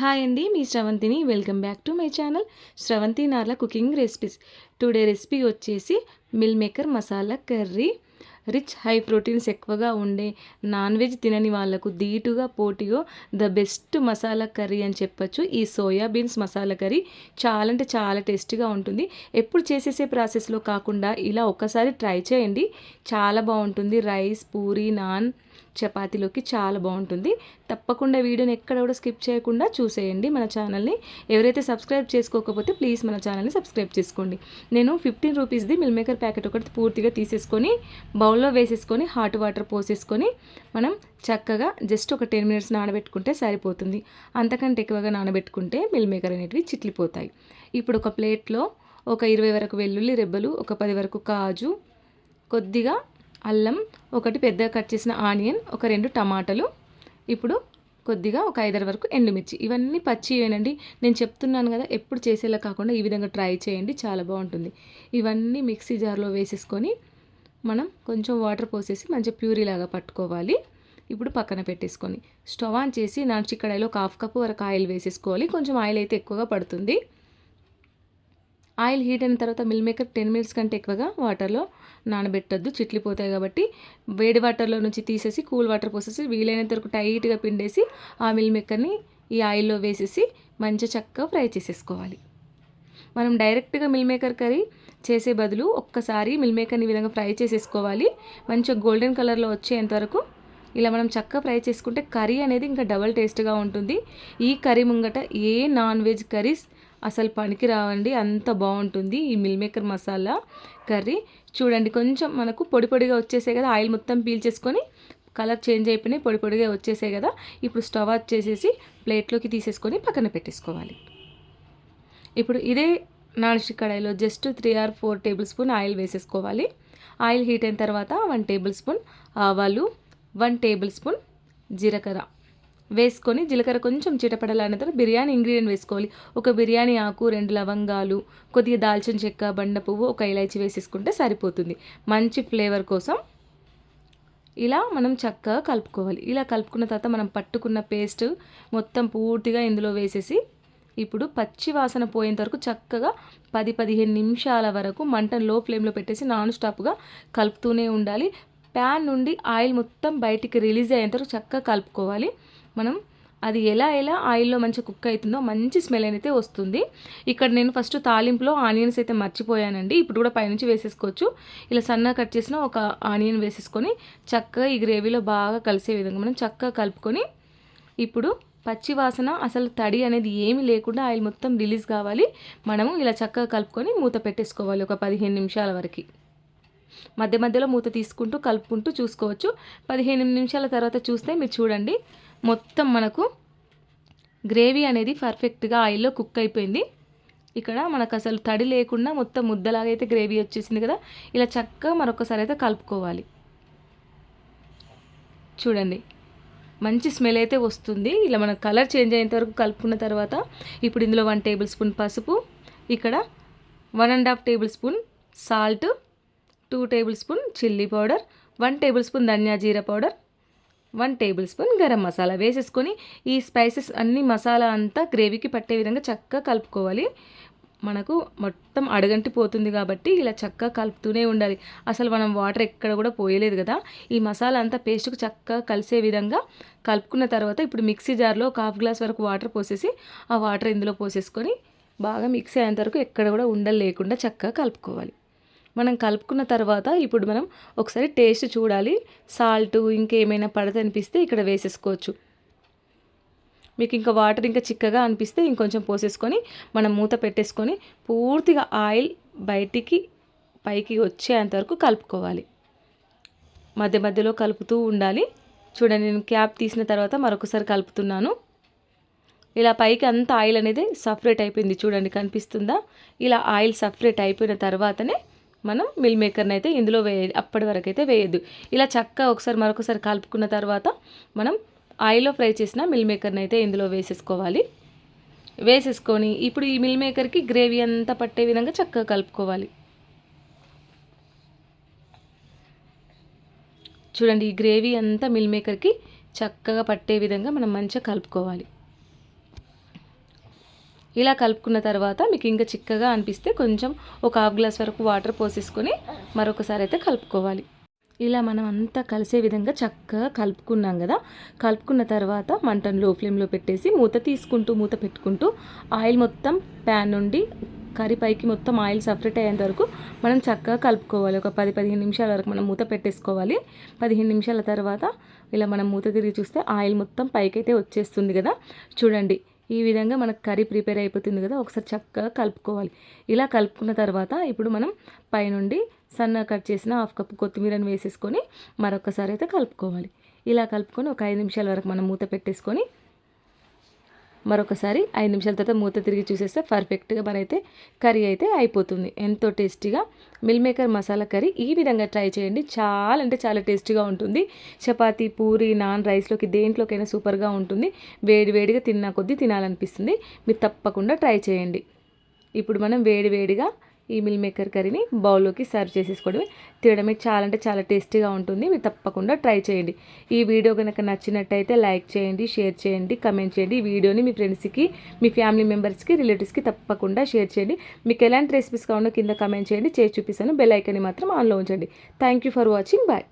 Hi అండి మీ శ్రవంతిని welcome back to my channel Sravanthi Narla cooking recipes today recipe వచ్చేసి meal maker masala curry rich high proteins ఎక్కువగా ఉండే non veg తినని వాళ్ళకు ధీటుగా పోటీగా ద బెస్ట్ మసాలా కర్రీ అని చెప్పొచ్చు. ఈ సోయా బీన్స్ మసాలా కర్రీ చాలా అంటే చాలా టేస్టీగా ఉంటుంది. ఎప్పుడు చేసేసే ప్రాసెస్లో కాకుండా ఇలా ఒక్కసారి ట్రై చేయండి. చాలా బాగుంటుంది. రైస్ పూరి నాన్ చపాతీలోకి చాలా బాగుంటుంది. తప్పకుండా వీడియోని ఎక్కడ కూడా స్కిప్ చేయకుండా చూసేయండి మన ఛానల్ని. ఎవరైతే సబ్స్క్రైబ్ చేసుకోకపోతే ప్లీజ్ మన ఛానల్ని సబ్స్క్రైబ్ చేసుకోండి. నేను ఫిఫ్టీన్ రూపీస్ది మిల్ మేకర్ ప్యాకెట్ ఒకటి పూర్తిగా తీసేసుకొని బౌల్లో వేసేసుకొని హాట్ వాటర్ పోసేసుకొని మనం చక్కగా జస్ట్ ఒక టెన్ మినిట్స్ నానబెట్టుకుంటే సరిపోతుంది. అంతకంటే ఎక్కువగా నానబెట్టుకుంటే మిల్ మేకర్ అనేటివి చిట్లిపోతాయి. ఇప్పుడు ఒక ప్లేట్లో ఒక ఇరవై వరకు వెల్లుల్లి రెబ్బలు ఒక పది వరకు కాజు కొద్దిగా అల్లం ఒకటి పెద్దగా కట్ చేసిన ఆనియన్ ఒక రెండు టమాటాలు ఇప్పుడు కొద్దిగా ఒక ఐదారు వరకు ఎండుమిర్చి. ఇవన్నీ పచ్చి వేయనండి నేను చెప్తున్నాను కదా ఎప్పుడు చేసేలా కాకుండా ఈ విధంగా ట్రై చేయండి చాలా బాగుంటుంది. ఇవన్నీ మిక్సీ జార్లో వేసేసుకొని మనం కొంచెం వాటర్ పోసేసి మంచిగా ప్యూరీలాగా పట్టుకోవాలి. ఇప్పుడు పక్కన పెట్టేసుకొని స్టవ్ ఆన్ చేసి నాన్ చిక్కడాయిలో ఒక హాఫ్ కప్ వరకు ఆయిల్ వేసేసుకోవాలి. కొంచెం ఆయిల్ అయితే ఎక్కువగా పడుతుంది. ఆయిల్ హీట్ అయిన తర్వాత మిల్ మేకర్ టెన్ మినిట్స్ కంటే ఎక్కువగా వాటర్లో నానబెట్టద్దు. చిట్లిపోతాయి కాబట్టి వేడి వాటర్లో నుంచి తీసేసి కూల్ వాటర్ పోసేసి వీలైనంత వరకు టైట్గా పిండేసి ఆ మిల్ మేకర్ని ఈ ఆయిల్లో వేసేసి మంచిగా చక్కగా ఫ్రై చేసేసుకోవాలి. మనం డైరెక్ట్గా మిల్ మేకర్ కర్రీ చేసే బదులు ఒక్కసారి మిల్ మేకర్ని ఈ విధంగా ఫ్రై చేసేసుకోవాలి. మంచిగా గోల్డెన్ కలర్లో వచ్చేంతవరకు ఇలా మనం చక్కగా ఫ్రై చేసుకుంటే కర్రీ అనేది ఇంకా డబల్ టేస్ట్గా ఉంటుంది. ఈ కర్రీ ముంగట ఏ నాన్ వెజ్ కర్రీస్ అసలు పనికి రావండి అంత బాగుంటుంది ఈ మిల్ మేకర్ మసాలా కర్రీ. చూడండి కొంచెం మనకు పొడి పొడిగా వచ్చేసాయి కదా ఆయిల్ మొత్తం పీల్చేసుకొని కలర్ చేంజ్ అయిపోయినాయి పొడి పొడిగా వచ్చేసాయి కదా. ఇప్పుడు స్టవ్ ఆఫ్ చేసేసి ప్లేట్లోకి తీసేసుకొని పక్కన పెట్టేసుకోవాలి. ఇప్పుడు ఇదే నాన్ స్టిక్ కడాయిలో just three or four tablespoon oil వేసేసుకోవాలి. ఆయిల్ హీట్ అయిన తర్వాత వన్ టేబుల్ స్పూన్ ఆవాలు వన్ టేబుల్ స్పూన్ జీలకర్ర. వేసుకొని జీలకర్ర కొంచెం చిటపడలాడిన తర్వాత బిర్యానీ ఇంగ్రీడియంట్ వేసుకోవాలి. ఒక బిర్యానీ ఆకు రెండు లవంగాలు కొద్దిగా దాల్చిన చెక్క బండ పువ్వు ఒక ఇలాచి వేసేసుకుంటే సరిపోతుంది. మంచి ఫ్లేవర్ కోసం ఇలా మనం చక్కగా కలుపుకోవాలి. ఇలా కలుపుకున్న తర్వాత మనం పట్టుకున్న పేస్ట్ మొత్తం పూర్తిగా ఇందులో వేసేసి ఇప్పుడు పచ్చి వాసన పోయేంత వరకు చక్కగా పది పదిహేను నిమిషాల వరకు మంటను లో ఫ్లేమ్లో పెట్టేసి నాన్ స్టాప్గా కలుపుతూనే ఉండాలి. ప్యాన్ నుండి ఆయిల్ మొత్తం బయటికి రిలీజ్ అయ్యేంత వరకు చక్కగా కలుపుకోవాలి. మనం అది ఎలా ఎలా ఆయిల్లో మంచి కుక్ అవుతుందో మంచి స్మెల్ అయితే వస్తుంది. ఇక్కడ నేను ఫస్ట్ తాలింపులో ఆనియన్స్ అయితే మర్చిపోయానండి. ఇప్పుడు కూడా పైనుంచి వేసేసుకోవచ్చు. ఇలా సన్నగా కట్ చేసిన ఒక ఆనియన్ వేసేసుకొని చక్కగా ఈ గ్రేవీలో బాగా కలిసే విధంగా మనం చక్కగా కలుపుకొని ఇప్పుడు పచ్చి వాసన అసలు తడి అనేది ఏమీ లేకుండా ఆయిల్ మొత్తం రిలీజ్ కావాలి. మనము ఇలా చక్కగా కలుపుకొని మూత పెట్టేసుకోవాలి ఒక పదిహేను నిమిషాల వరకు. మధ్య మధ్యలో మూత తీసుకుంటూ కలుపుకుంటూ చూసుకోవచ్చు. పదిహేను నిమిషాల తర్వాత చూస్తే మీరు చూడండి. మొత్తం మనకు గ్రేవీ అనేది పర్ఫెక్ట్గా ఆయిల్లో కుక్ అయిపోయింది. ఇక్కడ మనకు అసలు తడి లేకుండా మొత్తం ముద్దలాగా అయితే గ్రేవీ వచ్చేసింది కదా. ఇలా చక్కగా మరొకసారి అయితే కలుపుకోవాలి. చూడండి మంచి స్మెల్ అయితే వస్తుంది. ఇలా మనం కలర్ చేంజ్ అయ్యేంత వరకు కలుపుకున్న తర్వాత ఇప్పుడు ఇందులో వన్ టేబుల్ స్పూన్ పసుపు ఇక్కడ one and half tablespoon salt two tablespoon chilli powder one tablespoon dhaniya jeera powder one tablespoon garam masala వేసేసుకొని ఈ స్పైసెస్ అన్ని మసాలా అంతా గ్రేవీకి పట్టే విధంగా చక్కగా కలుపుకోవాలి. మనకు మొత్తం అడగంటి పోతుంది కాబట్టి ఇలా చక్కగా కలుపుతూనే ఉండాలి. అసలు మనం వాటర్ ఎక్కడ కూడా పోయలేదు కదా. ఈ మసాలా అంతా పేస్ట్కు చక్కగా కలిసే విధంగా కలుపుకున్న తర్వాత ఇప్పుడు మిక్సీ జార్లో ఒక హాఫ్ గ్లాస్ వరకు వాటర్ పోసేసి ఆ వాటర్ ఇందులో పోసేసుకొని బాగా మిక్స్ అయ్యేంత వరకు ఎక్కడ కూడా ఉండలు లేకుండా చక్కగా కలుపుకోవాలి. మనం కలుపుకున్న తర్వాత ఇప్పుడు మనం ఒకసారి టేస్ట్ చూడాలి. సాల్ట్ ఇంకేమైనా పడదనిపిస్తే ఇక్కడ వేసేసుకోవచ్చు. మీకు ఇంకా వాటర్ ఇంకా చిక్కగా అనిపిస్తే ఇంకొంచెం పోసేసుకొని మనం మూత పెట్టేసుకొని పూర్తిగా ఆయిల్ బయటికి పైకి వచ్చేంతవరకు కలుపుకోవాలి. మధ్య మధ్యలో కలుపుతూ ఉండాలి. చూడండి నేను క్యాప్ తీసిన తర్వాత మరొకసారి కలుపుతున్నాను. ఇలా పైకి అంత ఆయిల్ అనేది సపరేట్ అయిపోయింది చూడండి కనిపిస్తుందా? ఇలా ఆయిల్ సపరేట్ అయిపోయిన తర్వాతనే మనం మిల్ మేకర్ని అయితే ఇందులో వేయాలి అప్పటి వరకు అయితే వేయద్దు. ఇలా చక్కగా ఒకసారి మరొకసారి కలుపుకున్న తర్వాత మనం ఆయిల్లో ఫ్రై చేసిన మిల్ మేకర్ని అయితే ఇందులో వేసేసుకోవాలి. వేసేసుకొని ఇప్పుడు ఈ మిల్ మేకర్కి గ్రేవీ అంతా పట్టే విధంగా చక్కగా కలుపుకోవాలి. చూడండి ఈ గ్రేవీ అంతా మిల్ మేకర్కి చక్కగా పట్టే విధంగా మనం మంచిగా కలుపుకోవాలి. ఇలా కలుపుకున్న తర్వాత మీకు ఇంకా చిక్కగా అనిపిస్తే కొంచెం ఒక హాఫ్ గ్లాస్ వరకు వాటర్ పోసేసుకొని మరొకసారి అయితే కలుపుకోవాలి. ఇలా మనం అంతా కలిసే విధంగా చక్కగా కలుపుకున్నాం కదా. కలుపుకున్న తర్వాత మంటను లో ఫ్లేమ్లో పెట్టేసి మూత తీసుకుంటూ మూత పెట్టుకుంటూ ఆయిల్ మొత్తం ప్యాన్ నుండి కర్రీ పైకి మొత్తం ఆయిల్ సపరేట్ అయ్యేంత వరకు మనం చక్కగా కలుపుకోవాలి. ఒక పది పదిహేను నిమిషాల వరకు మనం మూత పెట్టేసుకోవాలి. పదిహేను నిమిషాల తర్వాత ఇలా మనం మూత తిరిగి చూస్తే ఆయిల్ మొత్తం పైకి అయితే వచ్చేస్తుంది కదా. చూడండి ఈ విధంగా మనకు కర్రీ ప్రిపేర్ అయిపోతుంది కదా ఒకసారి చక్కగా కలుపుకోవాలి. ఇలా కలుపుకున్న తర్వాత ఇప్పుడు మనం పైనుండి సన్నగా కట్ చేసిన హాఫ్ కప్ కొత్తిమీరని వేసేసుకొని మరొకసారి అయితే కలుపుకోవాలి. ఇలా కలుపుకొని ఒక ఐదు నిమిషాల వరకు మనం మూత పెట్టేసుకొని మరొకసారి ఐదు నిమిషాల తర్వాత మూత తిరిగి చూసేస్తే పర్ఫెక్ట్గా మనైతే కర్రీ అయితే అయిపోతుంది. ఎంతో టేస్టీగా మిల్ మేకర్ మసాలా కర్రీ ఈ విధంగా ట్రై చేయండి. చాలా అంటే చాలా టేస్టీగా ఉంటుంది. చపాతి పూరి నాన్ రైస్లోకి దేంట్లోకైనా సూపర్గా ఉంటుంది. వేడి వేడిగా తిన్నా కొద్దీ తినాలనిపిస్తుంది. మీరు తప్పకుండా ట్రై చేయండి. ఇప్పుడు మనం వేడి వేడిగా ఈ మిల్ మేకర్ కర్రీని బౌల్లోకి సర్వ్ చేసేసుకోవడమే. తినడమే చాలా అంటే చాలా టేస్టీగా ఉంటుంది. మీరు తప్పకుండా ట్రై చేయండి. ఈ వీడియో కనుక నచ్చినట్టయితే లైక్ చేయండి షేర్ చేయండి కమెంట్ చేయండి. ఈ వీడియోని మీ ఫ్రెండ్స్కి మీ ఫ్యామిలీ మెంబర్స్కి రిలేటివ్స్కి తప్పకుండా షేర్ చేయండి. మీకు ఎలాంటి రెసిపీస్ కావాలో కింద కమెంట్ చేయండి. చేసి చూపిస్తాను. బెల్ ఐకన్ని మాత్రం ఆన్లో ఉంచండి. Thank you for watching bye